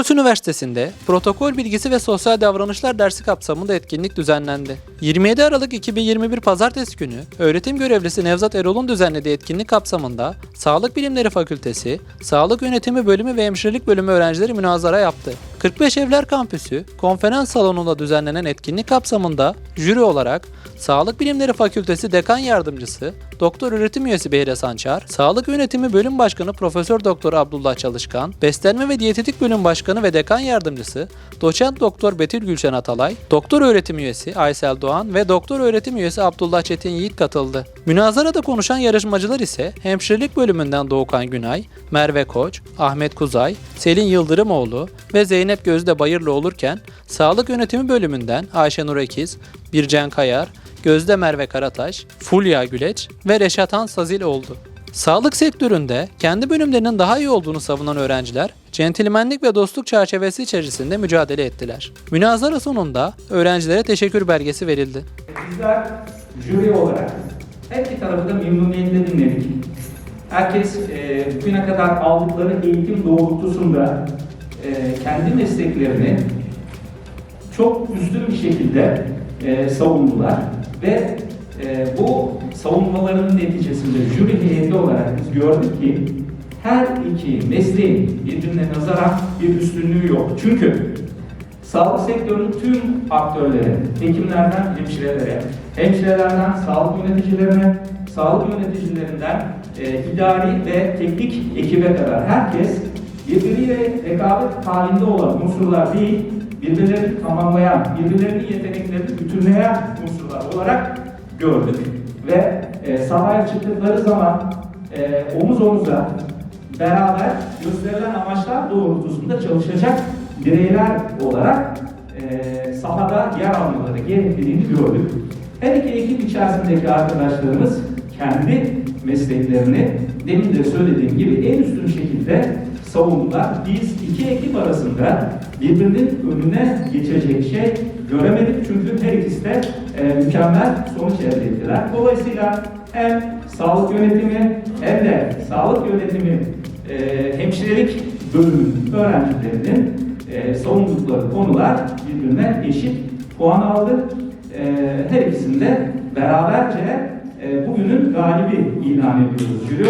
Ulus Üniversitesi'nde protokol bilgisi ve sosyal davranışlar dersi kapsamında etkinlik düzenlendi. 27 Aralık 2021 Pazartesi günü öğretim görevlisi Nevzat Erol'un düzenlediği etkinlik kapsamında Sağlık Bilimleri Fakültesi, Sağlık Yönetimi Bölümü ve Hemşirelik Bölümü öğrencileri münazara yaptı. 45 Evler Kampüsü konferans salonunda düzenlenen etkinlik kapsamında jüri olarak Sağlık Bilimleri Fakültesi Dekan Yardımcısı Doktor Öğretim Üyesi Behre Sançar, Sağlık Yönetimi Bölüm Başkanı Profesör Doktor Abdullah Çalışkan, Beslenme ve Diyetetik Bölüm Başkanı ve Dekan Yardımcısı Doçent Doktor Betül Gülşen Atalay, Doktor Öğretim Üyesi Aysel Doğan ve Doktor Öğretim Üyesi Abdullah Çetin Yiğit katıldı. Münazarada konuşan yarışmacılar ise Hemşirelik Bölümünden Doğukan Günay, Merve Koç, Ahmet Kuzay, Selin Yıldırımoğlu ve Zeynep Gözde Bayırlı olurken Sağlık Yönetimi Bölümünden Ayşenur Ekiz, Bircan Kayar, Gözde Merve Karataş, Fulya Güleç ve Reşat Han Sazil oldu. Sağlık sektöründe kendi bölümlerinin daha iyi olduğunu savunan öğrenciler, centilmenlik ve dostluk çerçevesi içerisinde mücadele ettiler. Münazara sonunda öğrencilere teşekkür belgesi verildi. Bizler jüri olarak her iki tarafı da memnuniyetle dinledik. Herkes e, bugüne kadar aldıkları eğitim doğrultusunda e, kendi mesleklerini çok üstün bir şekilde e, savundular ve e, bu savunmalarının neticesinde jüri heyeti olarak biz gördük ki her iki mesleğin birbirine nazaran bir üstünlüğü yok. Çünkü Sağlık sektörünün tüm aktörleri, hekimlerden hemşirelere, hemşirelerden sağlık yöneticilerine, sağlık yöneticilerinden e, idari ve teknik ekibe kadar herkes birbiriyle rekabet halinde olan unsurlar değil, birbirlerini tamamlayan, birbirlerinin yeteneklerini bütünleyen unsurlar olarak gördük. Ve e, sahaya çıktıkları zaman e, omuz omuza beraber gösterilen amaçlar doğrultusunda çalışacak bireyler olarak e, sahada yer almaları gerektiğini gördük. Her iki ekip içerisindeki arkadaşlarımız kendi mesleklerini demin de söylediğim gibi en üstün şekilde savundular. Biz iki ekip arasında birbirinin önüne geçecek şey göremedik çünkü her ikisi de e, mükemmel sonuç elde ettiler. Dolayısıyla hem sağlık yönetimi hem de sağlık yönetimi e, hemşirelik bölümünün öğrencilerinin e, savundukları konular birbirine eşit puan aldı. E, her ikisinde beraberce e, bugünün galibi ilan ediyoruz jüri.